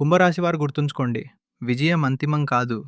కుంభరాశి వారు గుర్తుంచుకోండి. విజయం అంతిమం కాదు.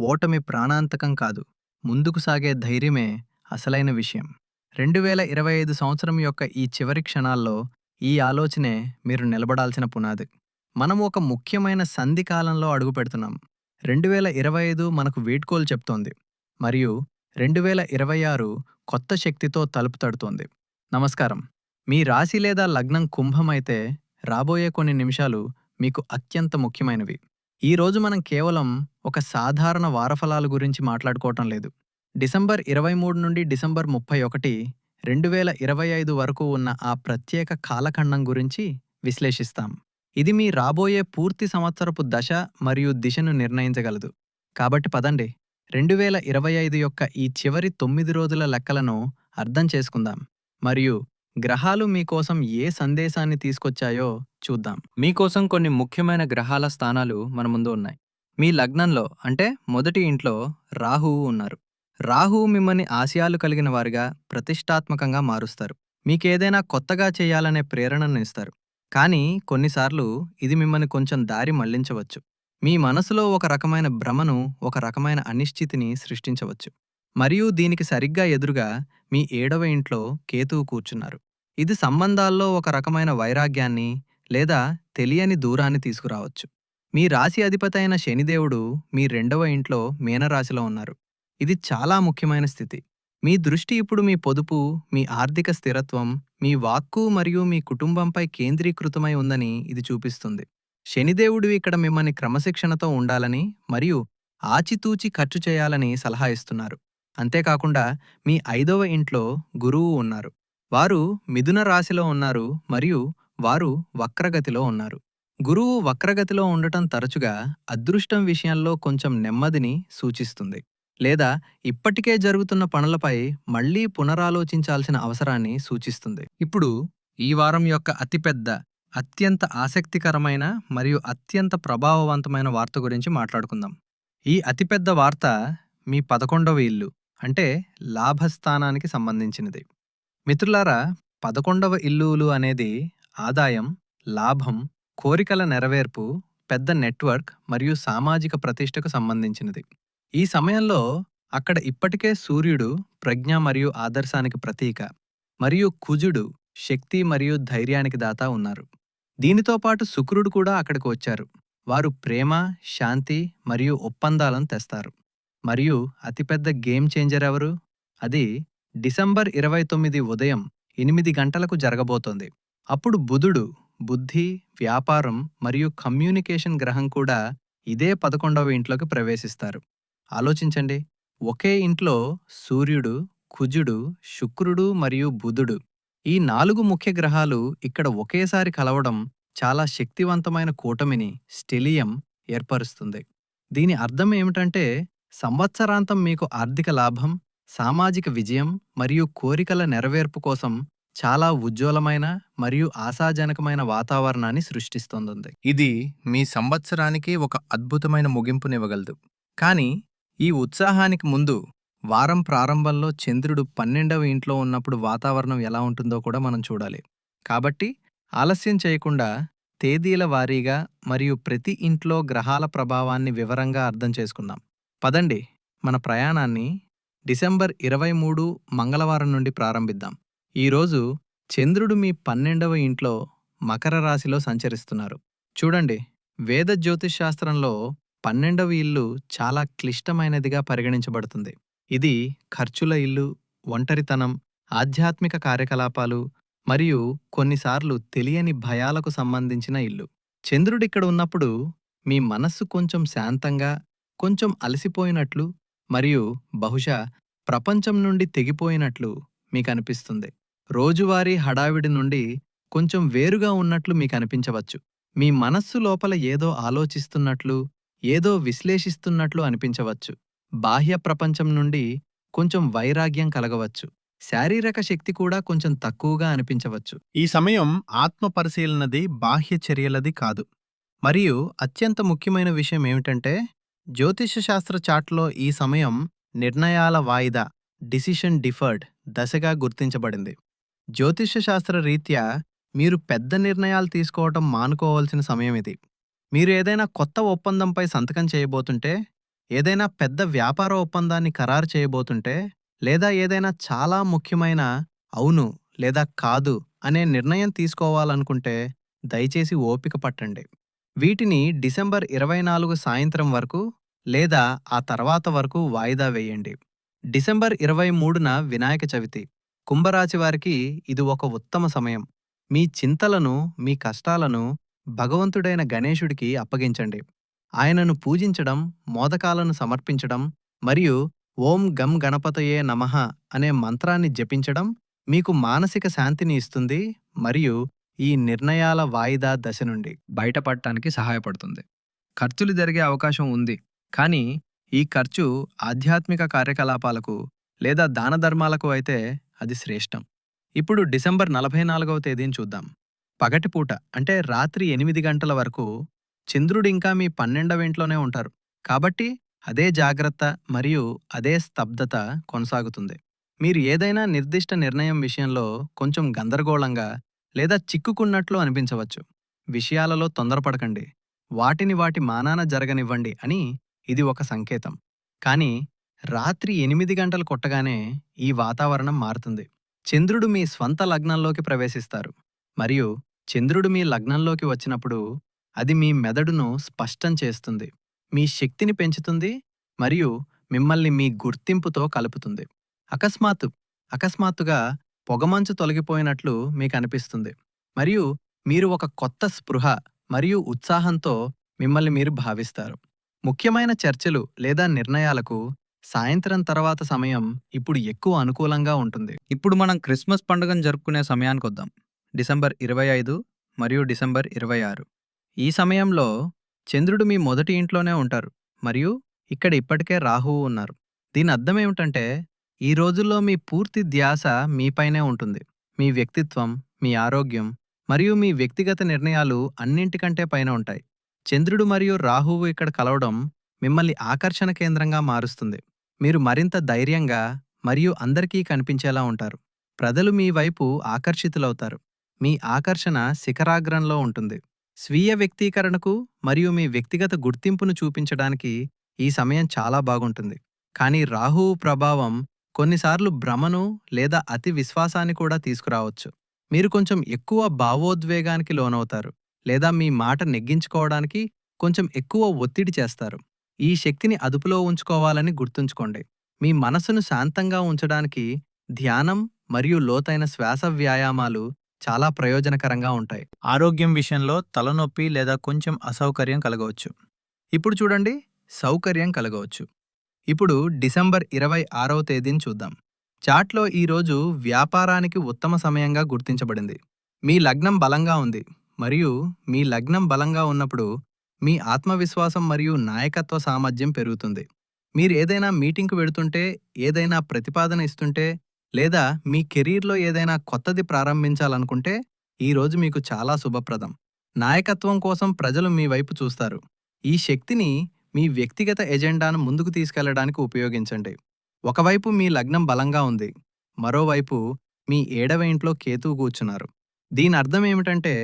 ఓటమి ప్రాణాంతకం కాదు. ముందుకు సాగే ధైర్యమే అసలైన విషయం. రెండు వేల ఇరవై ఐదు సంవత్సరం యొక్క ఈ చివరి క్షణాల్లో ఈ ఆలోచనే మీరు నిలబడాల్సిన పునాది. మనం ఒక ముఖ్యమైన సంధి కాలంలో అడుగుపెడుతున్నాం రెండు వేల ఇరవై ఐదు మనకు వీడ్కోలు చెప్తోంది. మరియు రెండు వేల ఇరవై ఆరు కొత్త శక్తితో తలుపు తడుతోంది. నమస్కారం. మీ రాశి లేదా లగ్నం కుంభం అయితే రాబోయే కొన్ని నిమిషాలు మీకు అత్యంత ముఖ్యమైనవి. ఈరోజు మనం కేవలం ఒక సాధారణ వారఫలాల గురించి మాట్లాడుకోవటం లేదు. డిసెంబర్ ఇరవై మూడు నుండి డిసెంబర్ ముప్పై ఒకటి రెండు వేల ఇరవై ఐదు వరకు ఉన్న ఆ ప్రత్యేక కాలఖండం గురించి విశ్లేషిస్తాం. ఇది మీ రాబోయే పూర్తి సంవత్సరపు దశ మరియు దిశను నిర్ణయించగలదు. కాబట్టి పదండి. రెండు వేల ఇరవై ఐదు యొక్క ఈ చివరి తొమ్మిది రోజుల లెక్కలను అర్థం చేసుకుందాం. మరియు గ్రహాలు మీకోసం ఏ సందేశాన్ని తీసుకొచ్చాయో చూద్దాం. మీకోసం కొన్ని ముఖ్యమైన గ్రహాల స్థానాలు మన ముందు ఉన్నాయి. మీ లగ్నంలో అంటే మొదటి ఇంట్లో రాహువు ఉన్నారు. రాహువు మిమ్మల్ని ఆశయాలు కలిగిన వారిగా ప్రతిష్టాత్మకంగా మారుస్తారు. మీకేదైనా కొత్తగా చేయాలనే ప్రేరణను ఇస్తారు. కానీ కొన్నిసార్లు ఇది మిమ్మల్ని కొంచెం దారి మళ్ళించవచ్చు. మీ మనసులో ఒక రకమైన భ్రమను ఒక రకమైన అనిశ్చితిని సృష్టించవచ్చు. మరియు దీనికి సరిగ్గా ఎదురుగా మీ ఏడవ ఇంట్లో కేతువు కూర్చున్నారు. ఇది సంబంధాల్లో ఒక రకమైన వైరాగ్యాన్ని లేదా తెలియని దూరాన్ని తీసుకురావచ్చు. మీ రాశి అధిపతి అయిన శనిదేవుడు మీ రెండవ ఇంట్లో మీనరాశిలో ఉన్నారు. ఇది చాలా ముఖ్యమైన స్థితి. మీ దృష్టి ఇప్పుడు మీ పొదుపు మీ ఆర్థిక స్థిరత్వం మీ వాక్కు మరియు మీ కుటుంబంపై కేంద్రీకృతమై ఉందని ఇది చూపిస్తుంది. శనిదేవుడు ఇక్కడ మిమ్మల్ని క్రమశిక్షణతో ఉండాలని మరియు ఆచితూచి ఖర్చు చేయాలని సలహా ఇస్తున్నారు. అంతేకాకుండా మీ ఐదవ ఇంట్లో గురువు ఉన్నారు. వారు మిథున రాశిలో ఉన్నారు మరియు వారు వక్రగతిలో ఉన్నారు. గురువు వక్రగతిలో ఉండటం తరచుగా అదృష్టం విషయంలో కొంచెం నెమ్మదిని సూచిస్తుంది. లేదా ఇప్పటికే జరుగుతున్న పనులపై మళ్ళీ పునరాలోచించాల్సిన అవసరాన్ని సూచిస్తుంది. ఇప్పుడు ఈ వారం యొక్క అతిపెద్ద అత్యంత ఆసక్తికరమైన మరియు అత్యంత ప్రభావవంతమైన వార్త గురించి మాట్లాడుకుందాం. ఈ అతిపెద్ద వార్త మీ పదకొండవ ఇల్లు అంటే లాభస్థానానికి సంబంధించినది. మిత్రులారా పదకొండవ ఇల్లులు అనేది ఆదాయం లాభం కోరికల నెరవేర్పు పెద్ద నెట్వర్క్ మరియు సామాజిక ప్రతిష్టకు సంబంధించినది. ఈ సమయంలో అక్కడ ఇప్పటికే సూర్యుడు ప్రజ్ఞ మరియు ఆదర్శానికి ప్రతీక మరియు కుజుడు శక్తి మరియు ధైర్యానికి దాత ఉన్నారు. దీనితో పాటు శుక్రుడు కూడా అక్కడికి వచ్చారు. వారు ప్రేమ శాంతి మరియు ఒప్పందాలను తెస్తారు. మరియు అతిపెద్ద గేమ్ చేంజర్ ఎవరు? అది డిసెంబర్ ఇరవై తొమ్మిది ఉదయం ఎనిమిది గంటలకు జరగబోతోంది. అప్పుడు బుధుడు బుద్ధి వ్యాపారం మరియు కమ్యూనికేషన్ గ్రహం కూడా ఇదే పదకొండవ ఇంట్లోకి ప్రవేశిస్తారు. ఆలోచించండి ఒకే ఇంట్లో సూర్యుడు కుజుడు శుక్రుడు మరియు బుధుడు ఈ నాలుగు ముఖ్య గ్రహాలు ఇక్కడ ఒకేసారి కలవడం చాలా శక్తివంతమైన కూటమిని స్టెలియం ఏర్పరుస్తుంది. దీని అర్థం ఏమిటంటే సంవత్సరాంతం మీకు ఆర్థిక లాభం సామాజిక విజయం మరియు కోరికల నెరవేర్పు కోసం చాలా ఉజ్వలమైన మరియు ఆశాజనకమైన వాతావరణాన్ని సృష్టిస్తోంది. ఇది మీ సంవత్సరానికి ఒక అద్భుతమైన ముగింపునివ్వగలదు. కానీ ఈ ఉత్సాహానికి ముందు వారం ప్రారంభంలో చంద్రుడు పన్నెండవ ఇంట్లో ఉన్నప్పుడు వాతావరణం ఎలా ఉంటుందో కూడా మనం చూడాలి. కాబట్టి ఆలస్యం చేయకుండా తేదీల వారీగా మరియు ప్రతి ఇంట్లో గ్రహాల ప్రభావాన్ని వివరంగా అర్థం చేసుకుందాం. పదండి మన ప్రయాణాన్ని డిసెంబర్ ఇరవై మూడు మంగళవారం నుండి ప్రారంభిద్దాం. ఈరోజు చంద్రుడు మీ పన్నెండవ ఇంట్లో మకర రాశిలో సంచరిస్తున్నారు. చూడండి వేద జ్యోతిష్శాస్త్రంలో పన్నెండవ ఇల్లు చాలా క్లిష్టమైనదిగా పరిగణించబడుతుంది. ఇది ఖర్చుల ఇల్లు ఒంటరితనం ఆధ్యాత్మిక కార్యకలాపాలు మరియు కొన్నిసార్లు తెలియని భయాలకు సంబంధించిన ఇల్లు. చంద్రుడిక్కడ ఉన్నప్పుడు మీ మనస్సు కొంచెం శాంతంగా కొంచెం అలసిపోయినట్లు మరియు బహుశా ప్రపంచం నుండి తెగిపోయినట్లు మీకనిపిస్తుంది. రోజువారీ హడావిడి నుండి కొంచెం వేరుగా ఉన్నట్లు మీకనిపించవచ్చు. మీ మనస్సు లోపల ఏదో ఆలోచిస్తున్నట్లు ఏదో విశ్లేషిస్తున్నట్లు అనిపించవచ్చు. బాహ్య ప్రపంచం నుండి కొంచెం వైరాగ్యం కలగవచ్చు. శారీరక శక్తి కూడా కొంచెం తక్కువగా అనిపించవచ్చు. ఈ సమయం ఆత్మ పరిశీలనది బాహ్య చర్యలది కాదు. మరియు అత్యంత ముఖ్యమైన విషయం ఏమిటంటే జ్యోతిషశాస్త్ర చాట్లో ఈ సమయం నిర్ణయాల వాయిదా డిసిషన్ డిఫర్డ్ దశగా గుర్తించబడింది. జ్యోతిష్యశాస్త్ర రీత్యా మీరు పెద్ద నిర్ణయాలు తీసుకోవటం మానుకోవాల్సిన సమయం ఇది. మీరు ఏదైనా కొత్త ఒప్పందంపై సంతకం చేయబోతుంటే ఏదైనా పెద్ద వ్యాపార ఒప్పందాన్ని ఖరారు చేయబోతుంటే లేదా ఏదైనా చాలా ముఖ్యమైన అవును లేదా కాదు అనే నిర్ణయం తీసుకోవాలనుకుంటే దయచేసి ఓపిక పట్టండి. వీటిని డిసెంబర్ ఇరవై నాలుగు సాయంత్రం వరకు లేదా ఆ తర్వాత వరకు వాయిదా వేయండి. డిసెంబర్ ఇరవై మూడున వినాయక చవితి. కుంభరాశి వారికి ఇది ఒక ఉత్తమ సమయం. మీ చింతలను మీ కష్టాలను భగవంతుడైన గణేశుడికి అప్పగించండి. ఆయనను పూజించడం మోదకాలను సమర్పించడం మరియు ఓం గం గణపతయే నమః అనే మంత్రాన్ని జపించడం మీకు మానసిక శాంతిని ఇస్తుంది మరియు ఈ నిర్ణయాల వాయిదా దశ నుండి బయటపడటానికి సహాయపడుతుంది. ఖర్చులు జరిగే అవకాశం ఉంది కానీ ఈ ఖర్చు ఆధ్యాత్మిక కార్యకలాపాలకు లేదా దాన ధర్మాలకు అయితే అది శ్రేష్టం. ఇప్పుడు డిసెంబర్ నలభై నాలుగవ తేదీని చూద్దాం. పగటిపూట అంటే రాత్రి ఎనిమిది గంటల వరకు చంద్రుడింకా మీ పన్నెండవ ఇంట్లోనే ఉంటారు. కాబట్టి అదే జాగ్రత్త మరియు అదే స్తబ్దత కొనసాగుతుంది. మీరు ఏదైనా నిర్దిష్ట నిర్ణయం విషయంలో కొంచెం గందరగోళంగా లేదా చిక్కుకున్నట్లు అనిపించవచ్చు. విషయాలలో తొందరపడకండి. వాటిని వాటి మానాన జరగనివ్వండి అని ఇది ఒక సంకేతం. కానీ రాత్రి ఎనిమిది గంటలు కొట్టగానే ఈ వాతావరణం మారుతుంది. చంద్రుడు మీ స్వంత లగ్నంలోకి ప్రవేశిస్తారు. మరియు చంద్రుడు మీ లగ్నంలోకి వచ్చినప్పుడు అది మీ మెదడును స్పష్టం చేస్తుంది. మీ శక్తిని పెంచుతుంది మరియు మిమ్మల్ని మీ గుర్తింపుతో కలుపుతుంది. అకస్మాత్తు అకస్మాత్తుగా పొగమంచు తొలగిపోయినట్లు మీకు అనిపిస్తుంది మరియు మీరు ఒక కొత్త స్పృహ మరియు ఉత్సాహంతో మిమ్మల్ని మీరు భావిస్తారు. ముఖ్యమైన చర్చలు లేదా నిర్ణయాలకు సాయంత్రం తర్వాత సమయం ఇప్పుడు ఎక్కువ అనుకూలంగా ఉంటుంది. ఇప్పుడు మనం క్రిస్మస్ పండుగను జరుపుకునే సమయానికి వద్దాం. డిసెంబర్ ఇరవై ఐదు మరియు డిసెంబర్ ఇరవై ఆరు. ఈ సమయంలో చంద్రుడు మీ మొదటి ఇంట్లోనే ఉంటారు. మరియు ఇక్కడ ఇప్పటికే రాహువు ఉన్నారు. దీని అర్థం ఏమిటంటే ఈ రోజుల్లో మీ పూర్తి ధ్యాస మీపైనే ఉంటుంది. మీ వ్యక్తిత్వం మీ ఆరోగ్యం మరియు మీ వ్యక్తిగత నిర్ణయాలు అన్నింటికంటే పైన ఉంటాయి. చంద్రుడు మరియు రాహువు ఇక్కడ కలవడం మిమ్మల్ని ఆకర్షణ కేంద్రంగా మారుస్తుంది. మీరు మరింత ధైర్యంగా మరియు అందరికీ కనిపించేలా ఉంటారు. ప్రజలు మీ వైపు ఆకర్షితులవుతారు. మీ ఆకర్షణ శిఖరాగ్రంలో ఉంటుంది. స్వీయ వ్యక్తీకరణకు మరియు మీ వ్యక్తిగత గుర్తింపును చూపించడానికి ఈ సమయం చాలా బాగుంటుంది. కానీ రాహువు ప్రభావం కొన్నిసార్లు భ్రమను లేదా అతి విశ్వాసాన్ని కూడా తీసుకురావచ్చు. మీరు కొంచెం ఎక్కువ భావోద్వేగానికి లోనవుతారు లేదా మీ మాట నెగ్గించుకోవడానికి కొంచెం ఎక్కువ ఒత్తిడి చేస్తారు. ఈ శక్తిని అదుపులో ఉంచుకోవాలని గుర్తుంచుకోండి. మీ మనసును శాంతంగా ఉంచడానికి ధ్యానం మరియు లోతైన శ్వాస వ్యాయామాలు చాలా ప్రయోజనకరంగా ఉంటాయి. ఆరోగ్యం విషయంలో తలనొప్పి లేదా కొంచెం అసౌకర్యం కలగవచ్చు. ఇప్పుడు చూడండి సౌకర్యం కలగవచ్చు. ఇప్పుడు డిసెంబర్ ఇరవై ఆరవ తేదీని చూద్దాం. చాట్లో ఈరోజు వ్యాపారానికి ఉత్తమ సమయంగా గుర్తించబడింది. మీ లగ్నం బలంగా ఉంది. మరియు మీ లగ్నం బలంగా ఉన్నప్పుడు మీ ఆత్మవిశ్వాసం మరియు నాయకత్వ సామర్థ్యం పెరుగుతుంది. మీరు ఏదైనా మీటింగ్కు వెడుతుంటే ఏదైనా ప్రతిపాదన ఇస్తుంటే లేదా మీ కెరీర్లో ఏదైనా కొత్తది ప్రారంభించాలనుకుంటే ఈ రోజు మీకు చాలా శుభప్రదం. నాయకత్వం కోసం ప్రజలు మీ వైపు చూస్తారు. ఈ శక్తిని మీ వ్యక్తిగత ఎజెండాను ముందుకు తీసుకెళ్ళడానికి ఉపయోగించండి. ఒకవైపు మీ లగ్నం బలంగా ఉంది మరోవైపు మీ ఏడవ ఇంట్లో కేతువు కూర్చున్నారు. దీని అర్థం ఏమిటంటే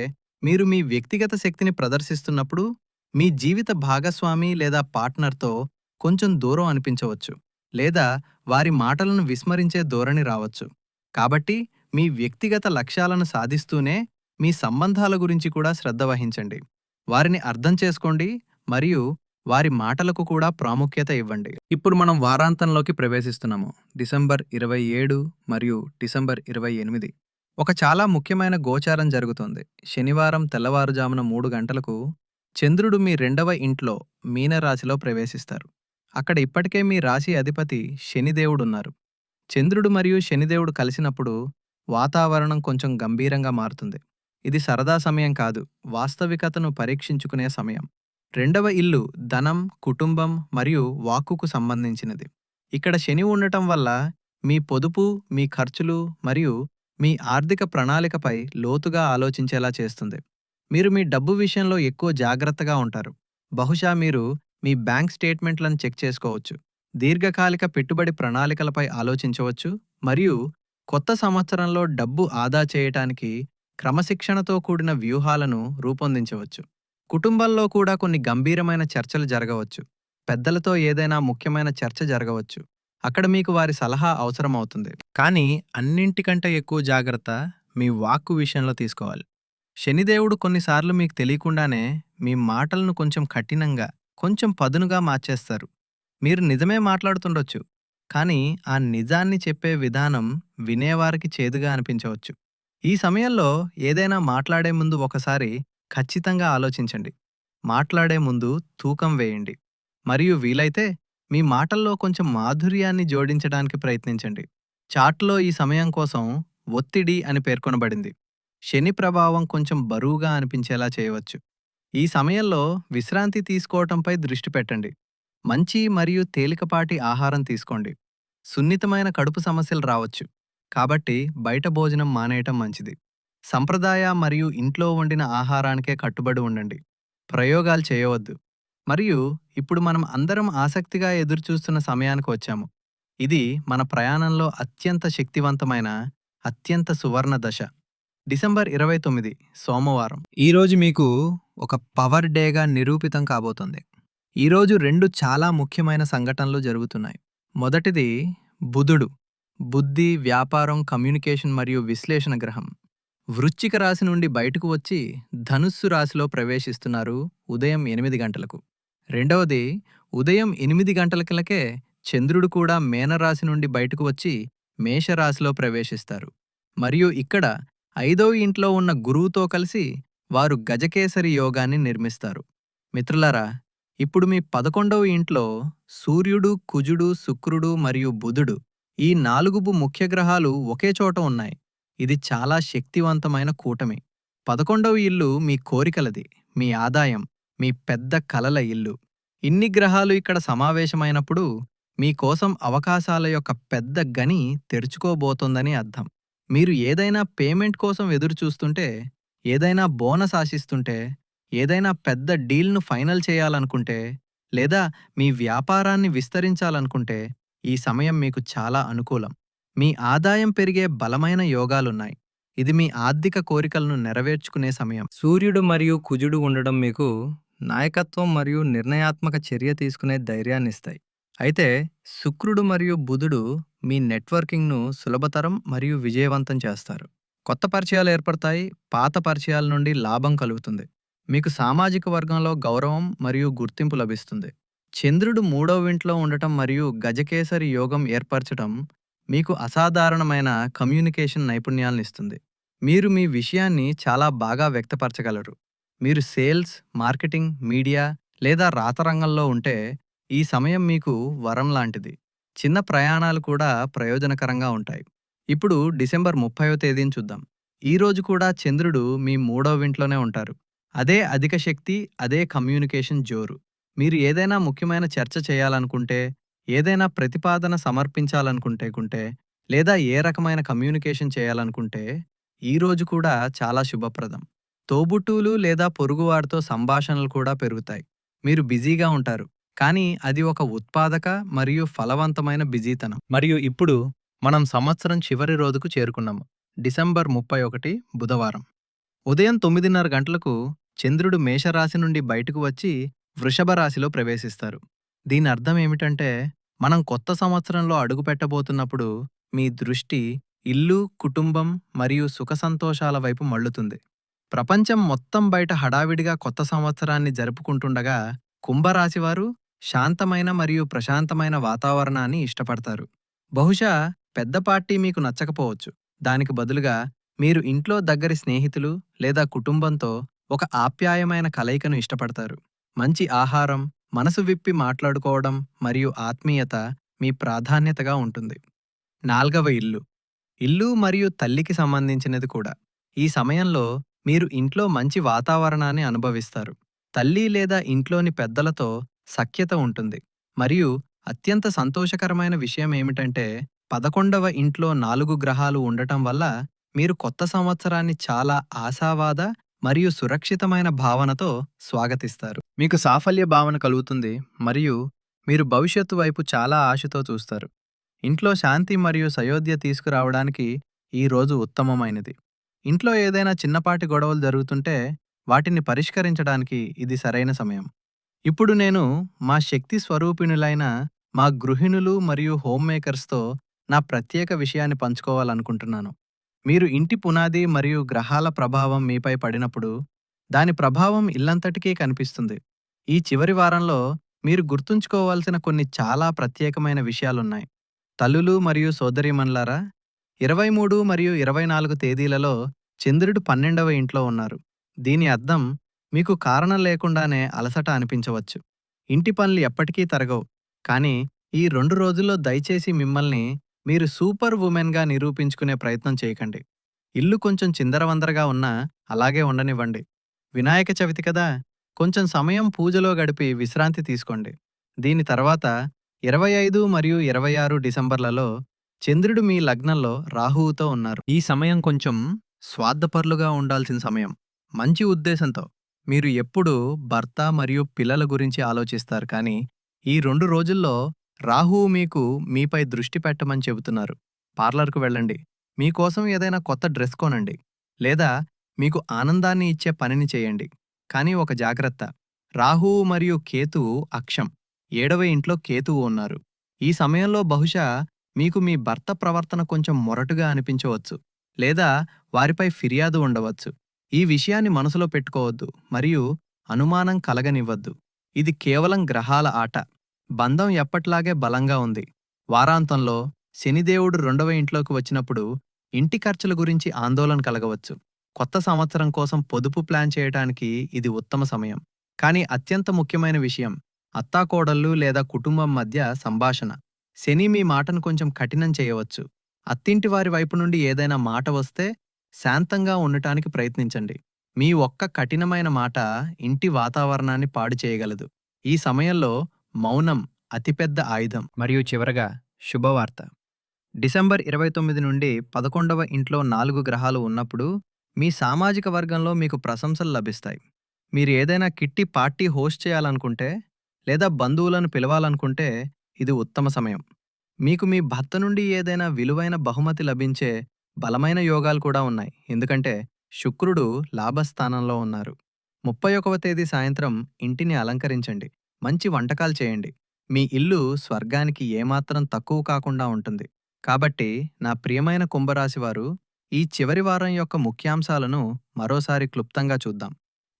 మీరు మీ వ్యక్తిగత శక్తిని ప్రదర్శిస్తున్నప్పుడు మీ జీవిత భాగస్వామి లేదా పార్ట్నర్తో కొంచెం దూరం అనిపించవచ్చు లేదా వారి మాటలను విస్మరించే ధోరణి రావచ్చు. కాబట్టి మీ వ్యక్తిగత లక్ష్యాలను సాధిస్తూనే మీ సంబంధాల గురించి కూడా శ్రద్ధ వహించండి. వారిని అర్థం చేసుకోండి మరియు వారి మాటలకు కూడా ప్రాముఖ్యత ఇవ్వండి. ఇప్పుడు మనం వారాంతంలోకి ప్రవేశిస్తున్నాము. డిసెంబర్ ఇరవై ఏడు మరియు డిసెంబర్ ఇరవై ఎనిమిది. ఒక చాలా ముఖ్యమైన గోచారం జరుగుతోంది. శనివారం తెల్లవారుజామున మూడు గంటలకు చంద్రుడు మీ రెండవ ఇంట్లో మీనరాశిలో ప్రవేశిస్తారు. అక్కడ ఇప్పటికే మీ రాశి అధిపతి శనిదేవుడున్నారు. చంద్రుడు మరియు శనిదేవుడు కలిసినప్పుడు వాతావరణం కొంచెం గంభీరంగా మారుతుంది. ఇది సరదా సమయం కాదు. వాస్తవికతను పరీక్షించుకునే సమయం. రెండవ ఇల్లు ధనం కుటుంబం మరియు వాక్కుకు సంబంధించినది. ఇక్కడ శని ఉండటం వల్ల మీ పొదుపు మీ ఖర్చులు మరియు మీ ఆర్థిక ప్రణాళికపై లోతుగా ఆలోచించేలా చేస్తుంది. మీరు మీ డబ్బు విషయంలో ఎక్కువ జాగ్రత్తగా ఉంటారు. బహుశా మీరు మీ బ్యాంక్ స్టేట్మెంట్లను చెక్ చేసుకోవచ్చు. దీర్ఘకాలిక పెట్టుబడి ప్రణాళికలపై ఆలోచించవచ్చు మరియు కొత్త సంవత్సరంలో డబ్బు ఆదా చేయటానికి క్రమశిక్షణతో కూడిన వ్యూహాలను రూపొందించవచ్చు. కుటుంబంలో కూడా కొన్ని గంభీరమైన చర్చలు జరగవచ్చు. పెద్దలతో ఏదైనా ముఖ్యమైన చర్చ జరగవచ్చు. అక్కడ మీకు వారి సలహా అవసరమవుతుంది. కానీ అన్నింటికంటే ఎక్కువ జాగ్రత్త మీ వాక్కు విషయంలో తీసుకోవాలి. శనిదేవుడు కొన్నిసార్లు మీకు తెలియకుండానే మీ మాటలను కొంచెం కఠినంగా కొంచెం పదునుగా మార్చేస్తారు. మీరు నిజమే మాట్లాడుతుండొచ్చు. కానీ ఆ నిజాన్ని చెప్పే విధానం వినేవారికి చేదుగా అనిపించవచ్చు. ఈ సమయంలో ఏదైనా మాట్లాడే ముందు ఒకసారి ఖచ్చితంగా ఆలోచించండి. మాట్లాడే ముందు తూకం వేయండి. మరియు వీలైతే మీ మాటల్లో కొంచెం మాధుర్యాన్ని జోడించడానికి ప్రయత్నించండి. చాట్లో ఈ సమయం కోసం ఒత్తిడి అని పేర్కొనబడింది. శని ప్రభావం కొంచెం బరువుగా అనిపించేలా చేయవచ్చు. ఈ సమయంలో విశ్రాంతి తీసుకోవటంపై దృష్టి పెట్టండి. మంచి మరియు తేలికపాటి ఆహారం తీసుకోండి. సున్నితమైన కడుపు సమస్యలు రావచ్చు. కాబట్టి బయట భోజనం మానేయటం మంచిది. సంప్రదాయ మరియు ఇంట్లో వండిన ఆహారానికే కట్టుబడి ఉండండి. ప్రయోగాలు చేయవద్దు. మరియు ఇప్పుడు మనం అందరం ఆసక్తిగా ఎదురుచూస్తున్న సమయానికి వచ్చాము. ఇది మన ప్రయాణంలో అత్యంత శక్తివంతమైన అత్యంత సువర్ణ దశ. డిసెంబర్ ఇరవై తొమ్మిది సోమవారం. ఈరోజు మీకు ఒక పవర్ డేగా నిరూపితం కాబోతుంది. ఈరోజు రెండు చాలా ముఖ్యమైన సంఘటనలు జరుగుతున్నాయి. మొదటిది బుధుడు. బుద్ధి వ్యాపారం కమ్యూనికేషన్ మరియు విశ్లేషణ గ్రహం. వృశ్చిక రాశి నుండి బయటకు వచ్చి ధనుస్సు రాశిలో ప్రవేశిస్తున్నారు ఉదయం ఎనిమిది గంటలకు. రెండవది ఉదయం ఎనిమిది గంటలకిలకే చంద్రుడు కూడా మేనరాశి నుండి బయటకు వచ్చి మేషరాశిలో ప్రవేశిస్తారు. మరియు ఇక్కడ ఐదవ ఇంట్లో ఉన్న గురువుతో కలిసి వారు గజకేసరి యోగాన్ని నిర్మిస్తారు. మిత్రులారా ఇప్పుడు మీ పదకొండవ ఇంట్లో సూర్యుడు కుజుడు శుక్రుడు మరియు బుధుడు ఈ నాలుగు ముఖ్య గ్రహాలు ఒకే చోట ఉన్నాయి. ఇది చాలా శక్తివంతమైన కూటమి. పదకొండవ ఇల్లు మీ కోరికలది మీ ఆదాయం మీ పెద్ద కలల ఇల్లు. ఇన్ని గ్రహాలు ఇక్కడ సమావేశమైనప్పుడు మీకోసం అవకాశాల యొక్క పెద్ద గని తెరుచుకోబోతోందని అర్థం. మీరు ఏదైనా పేమెంట్ కోసం ఎదురు చూస్తుంటే ఏదైనా బోనస్ ఆశిస్తుంటే ఏదైనా పెద్ద డీల్ను ఫైనల్ చేయాలనుకుంటే లేదా మీ వ్యాపారాన్ని విస్తరించాలనుకుంటే ఈ సమయం మీకు చాలా అనుకూలం. మీ ఆదాయం పెరిగే బలమైన యోగాలున్నాయి. ఇది మీ ఆర్థిక కోరికలను నెరవేర్చుకునే సమయం. సూర్యుడు మరియు కుజుడు ఉండడం మీకు నాయకత్వం మరియు నిర్ణయాత్మక చర్య తీసుకునే ధైర్యాన్ని ఇస్తాయి అయితే శుక్రుడు మరియు బుధుడు మీ నెట్వర్కింగ్ను సులభతరం మరియు విజయవంతం చేస్తారు. కొత్త పరిచయాలు ఏర్పడతాయి పాత పరిచయాల నుండి లాభం కలుగుతుంది. మీకు సామాజిక వర్గంలో గౌరవం మరియు గుర్తింపు లభిస్తుంది. చంద్రుడు మూడవ ఇంట్లో ఉండటం మరియు గజకేసరి యోగం ఏర్పరచటం మీకు అసాధారణమైన కమ్యూనికేషన్ నైపుణ్యాలను ఇస్తుంది. మీరు మీ విషయాన్ని చాలా బాగా వ్యక్తపరచగలరు. మీరు సేల్స్ మార్కెటింగ్ మీడియా లేదా రాతరంగంలో ఉంటే ఈ సమయం మీకు వరం లాంటిది. చిన్న ప్రయాణాలు కూడా ప్రయోజనకరంగా ఉంటాయి. ఇప్పుడు డిసెంబర్ ముప్పయో తేదీని చూద్దాం. ఈ రోజు కూడా చంద్రుడు మీ మూడవ ఇంట్లోనే ఉంటారు. అదే అధిక శక్తి అదే కమ్యూనికేషన్ జోరు. మీరు ఏదైనా ముఖ్యమైన చర్చ చేయాలనుకుంటే ఏదైనా ప్రతిపాదన సమర్పించాలనుకుంటే కుంటే లేదా ఏ రకమైన కమ్యూనికేషన్ చేయాలనుకుంటే ఈ రోజు కూడా చాలా శుభప్రదం. తోబుట్టువులు లేదా పొరుగువారితో సంభాషణలు కూడా పెరుగుతాయి. మీరు బిజీగా ఉంటారు. కానీ అది ఒక ఉత్పాదక మరియు ఫలవంతమైన బిజీతనం. మరియు ఇప్పుడు మనం సంవత్సరం చివరి రోజుకు చేరుకున్నాము. డిసెంబర్ ముప్పై ఒకటి బుధవారం. ఉదయం తొమ్మిదిన్నర గంటలకు చంద్రుడు మేషరాశి నుండి బయటకు వచ్చి వృషభ రాశిలో ప్రవేశిస్తారు. దీని అర్థం ఏమిటంటే మనం కొత్త సంవత్సరంలో అడుగుపెట్టబోతున్నప్పుడు మీ దృష్టి ఇల్లు కుటుంబం మరియు సుఖసంతోషాల వైపు మళ్ళుతుంది. ప్రపంచం మొత్తం బయట హడావిడిగా కొత్త సంవత్సరాన్ని జరుపుకుంటుండగా కుంభరాశివారు శాంతమైన మరియు ప్రశాంతమైన వాతావరణాన్ని ఇష్టపడతారు. బహుశా పెద్ద పార్టీ మీకు నచ్చకపోవచ్చు. దానికి బదులుగా మీరు ఇంట్లో దగ్గరి స్నేహితులు లేదా కుటుంబంతో ఒక ఆప్యాయమైన కలయికను ఇష్టపడతారు. మంచి ఆహారం మనసు విప్పి మాట్లాడుకోవడం మరియు ఆత్మీయత మీ ప్రాధాన్యతగా ఉంటుంది. నాల్గవ ఇల్లు. ఇల్లు మరియు తల్లికి సంబంధించినది కూడా. ఈ సమయంలో మీరు ఇంట్లో మంచి వాతావరణాన్ని అనుభవిస్తారు. తల్లి లేదా ఇంట్లోని పెద్దలతో సఖ్యత ఉంటుంది. మరియు అత్యంత సంతోషకరమైన విషయం ఏమిటంటే పదకొండవ ఇంట్లో నాలుగు గ్రహాలు ఉండటం వల్ల మీరు కొత్త సంవత్సరాన్ని చాలా ఆశావాద మరియు సురక్షితమైన భావనతో స్వాగతిస్తారు. మీకు సాఫల్య భావన కలుగుతుంది మరియు మీరు భవిష్యత్తు వైపు చాలా ఆశతో చూస్తారు. ఇంట్లో శాంతి మరియు సయోధ్య తీసుకురావడానికి ఈ రోజు ఉత్తమమైనది. ఇంట్లో ఏదైనా చిన్నపాటి గొడవలు జరుగుతుంటే వాటిని పరిష్కరించడానికి ఇది సరైన సమయం. ఇప్పుడు నేను మా శక్తి స్వరూపిణులైన మా గృహిణులు మరియు హోమ్ మేకర్స్తో నా ప్రత్యేక విషయాన్ని పంచుకోవాలనుకుంటున్నాను. మీరు ఇంటి పునాది మరియు గ్రహాల ప్రభావం మీపై పడినప్పుడు దాని ప్రభావం ఇల్లంతటికీ కనిపిస్తుంది. ఈ చివరి వారంలో మీరు గుర్తుంచుకోవాల్సిన కొన్ని చాలా ప్రత్యేకమైన విషయాలున్నాయి. తల్లులు మరియు సోదరిమన్లారా ఇరవై మూడు మరియు ఇరవై నాలుగు తేదీలలో చంద్రుడు పన్నెండవ ఇంట్లో ఉన్నారు. దీని అర్థం మీకు కారణం లేకుండానే అలసట అనిపించవచ్చు. ఇంటి పనులు ఎప్పటికీ తరగవు. కానీ ఈ రెండు రోజుల్లో దయచేసి మిమ్మల్ని మీరు సూపర్ ఉమెన్గా నిరూపించుకునే ప్రయత్నం చేయకండి. ఇల్లు కొంచెం చిందరవందరగా ఉన్నా అలాగే ఉండనివ్వండి. వినాయక చవితి కదా! కొంచెం సమయం పూజలో గడిపి విశ్రాంతి తీసుకోండి. దీని తర్వాత ఇరవై ఐదు మరియు ఇరవై ఆరు డిసెంబర్లలో చంద్రుడు మీ లగ్నంలో రాహువుతో ఉన్నారు. ఈ సమయం కొంచెం స్వార్థపరులుగా ఉండాల్సిన సమయం. మంచి ఉద్దేశంతో. మీరు ఎప్పుడూ భర్త మరియు పిల్లల గురించి ఆలోచిస్తారు కానీ ఈ రెండు రోజుల్లో రాహువు మీకు మీపై దృష్టి పెట్టమని చెబుతున్నారు. పార్లర్కు వెళ్ళండి. మీకోసం ఏదైనా కొత్త డ్రెస్ కొనండి. లేదా మీకు ఆనందాన్ని ఇచ్చే పనిని చేయండి. కానీ ఒక జాగ్రత్త. రాహువు మరియు కేతువు అక్షం. ఏడవ ఇంట్లో కేతువు ఉన్నారు. ఈ సమయంలో బహుశా మీకు మీ భర్త ప్రవర్తన కొంచెం మొరటుగా అనిపించవచ్చు. లేదా వారిపై ఫిర్యాదు ఉండవచ్చు. ఈ విషయాన్ని మనసులో పెట్టుకోవద్దు. మరియు అనుమానం కలగనివ్వద్దు. ఇది కేవలం గ్రహాల ఆట. బంధం ఎప్పట్లాగే బలంగా ఉంది. వారాంతంలో శనిదేవుడు రెండవ ఇంట్లోకి వచ్చినప్పుడు ఇంటి ఖర్చుల గురించి ఆందోళన కలగవచ్చు. కొత్త సంవత్సరం కోసం పొదుపు ప్లాన్ చేయటానికి ఇది ఉత్తమ సమయం. కానీ అత్యంత ముఖ్యమైన విషయం అత్తాకోడళ్ళు లేదా కుటుంబం మధ్య సంభాషణ. శని మీ మాటను కొంచెం కఠినం చేయవచ్చు. అత్తింటి వారి వైపు నుండి ఏదైనా మాట వస్తే శాంతంగా ఉండటానికి ప్రయత్నించండి. మీ ఒక్క కఠినమైన మాట ఇంటి వాతావరణాన్ని పాడు చేయగలదు. ఈ సమయంలో మౌనం అతిపెద్ద ఆయుధం. మరియు చివరగా శుభవార్త. డిసెంబర్ ఇరవై తొమ్మిది నుండి పదకొండవ ఇంట్లో నాలుగు గ్రహాలు ఉన్నప్పుడు మీ సామాజిక వర్గంలో మీకు ప్రశంసలు లభిస్తాయి. మీరు ఏదైనా కిట్టి పార్టీ హోస్ట్ చేయాలనుకుంటే లేదా బంధువులను పిలవాలనుకుంటే ఇది ఉత్తమ సమయం. మీకు మీ భర్త నుండి ఏదైనా విలువైన బహుమతి లభించే బలమైన యోగాలు కూడా ఉన్నాయి. ఎందుకంటే శుక్రుడు లాభస్థానంలో ఉన్నారు. ముప్పై ఒకవ తేదీ సాయంత్రం ఇంటిని అలంకరించండి. మంచి వంటకాలు చేయండి. మీ ఇల్లు స్వర్గానికి ఏమాత్రం తక్కువ కాకుండా ఉంటుంది. కాబట్టి నా ప్రియమైన కుంభరాశివారు ఈ చివరి వారం యొక్క ముఖ్యాంశాలను మరోసారి క్లుప్తంగా చూద్దాం.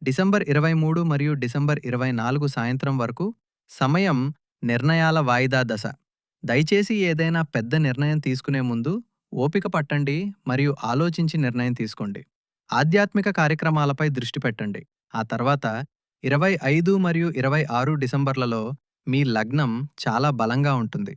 డిసెంబర్ ఇరవై మూడు మరియు డిసెంబర్ ఇరవై నాలుగు సాయంత్రం వరకు సమయం నిర్ణయాల వాయిదా దశ. దయచేసి ఏదైనా పెద్ద నిర్ణయం తీసుకునే ముందు ఓపిక పట్టండి మరియు ఆలోచించి నిర్ణయం తీసుకోండి. ఆధ్యాత్మిక కార్యక్రమాలపై దృష్టి పెట్టండి. ఆ తర్వాత ఇరవై ఐదు మరియు ఇరవై ఆరు డిసెంబర్లలో మీ లగ్నం చాలా బలంగా ఉంటుంది.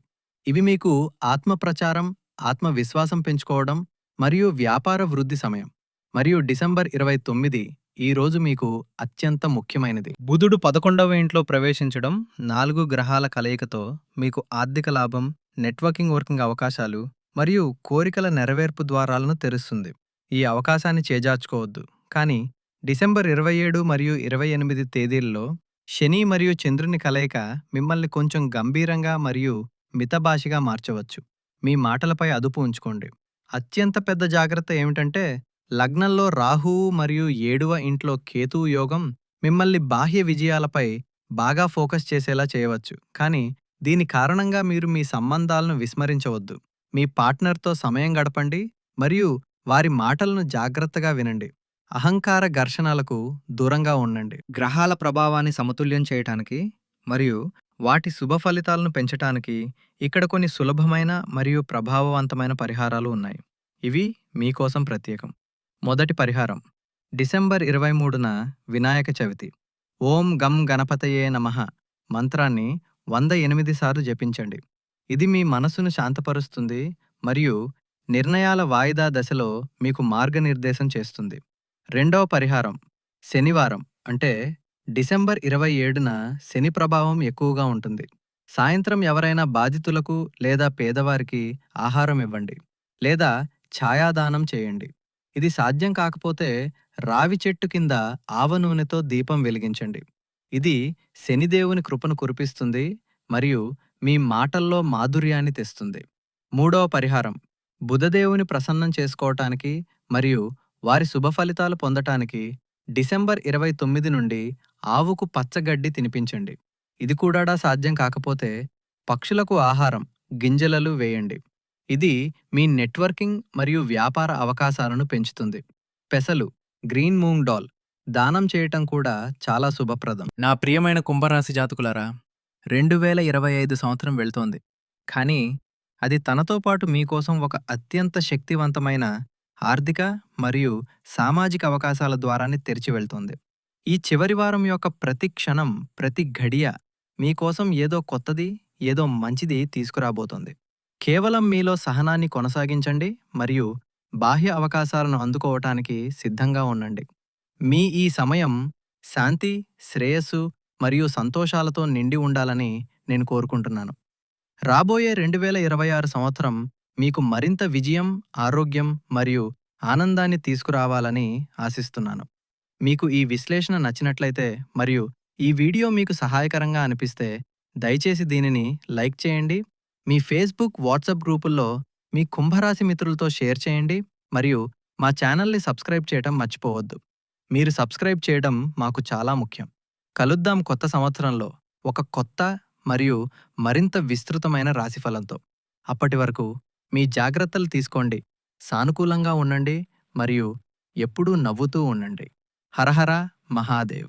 ఇవి మీకు ఆత్మ ప్రచారం ఆత్మవిశ్వాసం పెంచుకోవడం మరియు వ్యాపార వృద్ధి సమయం. మరియు డిసెంబర్ ఇరవై తొమ్మిది ఈ రోజు మీకు అత్యంత ముఖ్యమైనది. బుధుడు పదకొండవ ఇంట్లో ప్రవేశించడం నాలుగు గ్రహాల కలయికతో మీకు ఆర్థిక లాభం నెట్వర్కింగ్ వర్కింగ్ అవకాశాలు మరియు కోరికల నెరవేర్పు ద్వారాలను తెరుస్తుంది. ఈ అవకాశాన్ని చేజార్చుకోవద్దు. కానీ డిసెంబర్ ఇరవై ఏడు మరియు ఇరవై ఎనిమిది తేదీల్లో శని మరియు చంద్రుని కలయిక మిమ్మల్ని కొంచెం గంభీరంగా మరియు మితభాషిగా మార్చవచ్చు. మీ మాటలపై అదుపు ఉంచుకోండి. అత్యంత పెద్ద జాగ్రత్త ఏమిటంటే లగ్నంలో రాహువు మరియు ఏడువ ఇంట్లో కేతువు యోగం మిమ్మల్ని బాహ్య విజయాలపై బాగా ఫోకస్ చేసేలా చేయవచ్చు. కానీ దీని కారణంగా మీరు మీ సంబంధాలను విస్మరించవద్దు. మీ పార్ట్నర్తో సమయం గడపండి మరియు వారి మాటలను జాగ్రత్తగా వినండి. అహంకార ఘర్షణలకు దూరంగా ఉండండి. గ్రహాల ప్రభావాన్ని సమతుల్యం చేయటానికి మరియు వాటి శుభ ఫలితాలను పెంచటానికి ఇక్కడ కొన్ని సులభమైన మరియు ప్రభావవంతమైన పరిహారాలు ఉన్నాయి. ఇవి మీకోసం ప్రత్యేకం. మొదటి పరిహారం. డిసెంబర్ ఇరవై మూడున వినాయక చవితి. ఓం గం గణపతయే నమః మంత్రాన్ని వంద ఎనిమిది సార్లు జపించండి. ఇది మీ మనసును శాంతపరుస్తుంది మరియు నిర్ణయాల వాయిదా దశలో మీకు మార్గనిర్దేశం చేస్తుంది. రెండవ పరిహారం శనివారం. అంటే డిసెంబర్ ఇరవై ఏడున శని ప్రభావం ఎక్కువగా ఉంటుంది. సాయంత్రం ఎవరైనా బాధితులకు లేదా పేదవారికి ఆహారం ఇవ్వండి లేదా ఛాయాదానం చేయండి. ఇది సాధ్యం కాకపోతే రావి చెట్టు కింద ఆవ నూనెతో దీపం వెలిగించండి. ఇది శనిదేవుని కృపను కురిపిస్తుంది మరియు మీ మాటల్లో మాధుర్యాన్ని తెస్తుంది. మూడవ పరిహారం బుధదేవుని ప్రసన్నం చేసుకోవటానికి మరియు వారి శుభ ఫలితాలు పొందటానికి డిసెంబర్ ఇరవై తొమ్మిది నుండి ఆవుకు పచ్చగడ్డి తినిపించండి. ఇది కూడా సాధ్యం కాకపోతే పక్షులకు ఆహారం గింజలలు వేయండి. ఇది మీ నెట్వర్కింగ్ మరియు వ్యాపార అవకాశాలను పెంచుతుంది. పెసలు గ్రీన్ మూంగ్ డాల్ దానం చేయటం కూడా చాలా శుభప్రదం. నా ప్రియమైన కుంభరాశి జాతకులారా రెండు వేల ఇరవై ఐదు సంవత్సరం వెళ్తోంది. కానీ అది తనతో పాటు మీకోసం ఒక అత్యంత శక్తివంతమైన ఆర్థిక మరియు సామాజిక అవకాశాల ద్వారానే తెరిచి వెళ్తోంది. ఈ చివరి వారం యొక్క ప్రతి క్షణం ప్రతి ఘడియ మీకోసం ఏదో కొత్తది ఏదో మంచిది తీసుకురాబోతోంది. కేవలం మీలో సహనాన్ని కొనసాగించండి మరియు బాహ్య అవకాశాలను అందుకోవటానికి సిద్ధంగా ఉండండి. మీ ఈ సమయం శాంతి శ్రేయస్సు మరియు సంతోషాలతో నిండి ఉండాలని నేను కోరుకుంటున్నాను. రాబోయే రెండు వేల ఇరవై ఆరు సంవత్సరం మీకు మరింత విజయం ఆరోగ్యం మరియు ఆనందాన్ని తీసుకురావాలని ఆశిస్తున్నాను. మీకు ఈ విశ్లేషణ నచ్చినట్లయితే మరియు ఈ వీడియో మీకు సహాయకరంగా అనిపిస్తే దయచేసి దీనిని లైక్ చేయండి. మీ ఫేస్బుక్ వాట్సాప్ గ్రూపుల్లో మీ కుంభరాశి మిత్రులతో షేర్ చేయండి మరియు మా ఛానల్ని సబ్స్క్రైబ్ చేయటం మర్చిపోవద్దు. మీరు సబ్స్క్రైబ్ చేయడం మాకు చాలా ముఖ్యం. కలుద్దాం కొత్త సంవత్సరంలో ఒక కొత్త మరియు మరింత విస్తృతమైన రాశిఫలంతో. అప్పటి వరకు మీ జాగ్రత్తలు తీసుకోండి. సానుకూలంగా ఉండండి మరియు ఎప్పుడూ నవ్వుతూ ఉండండి. హరహర మహాదేవ్.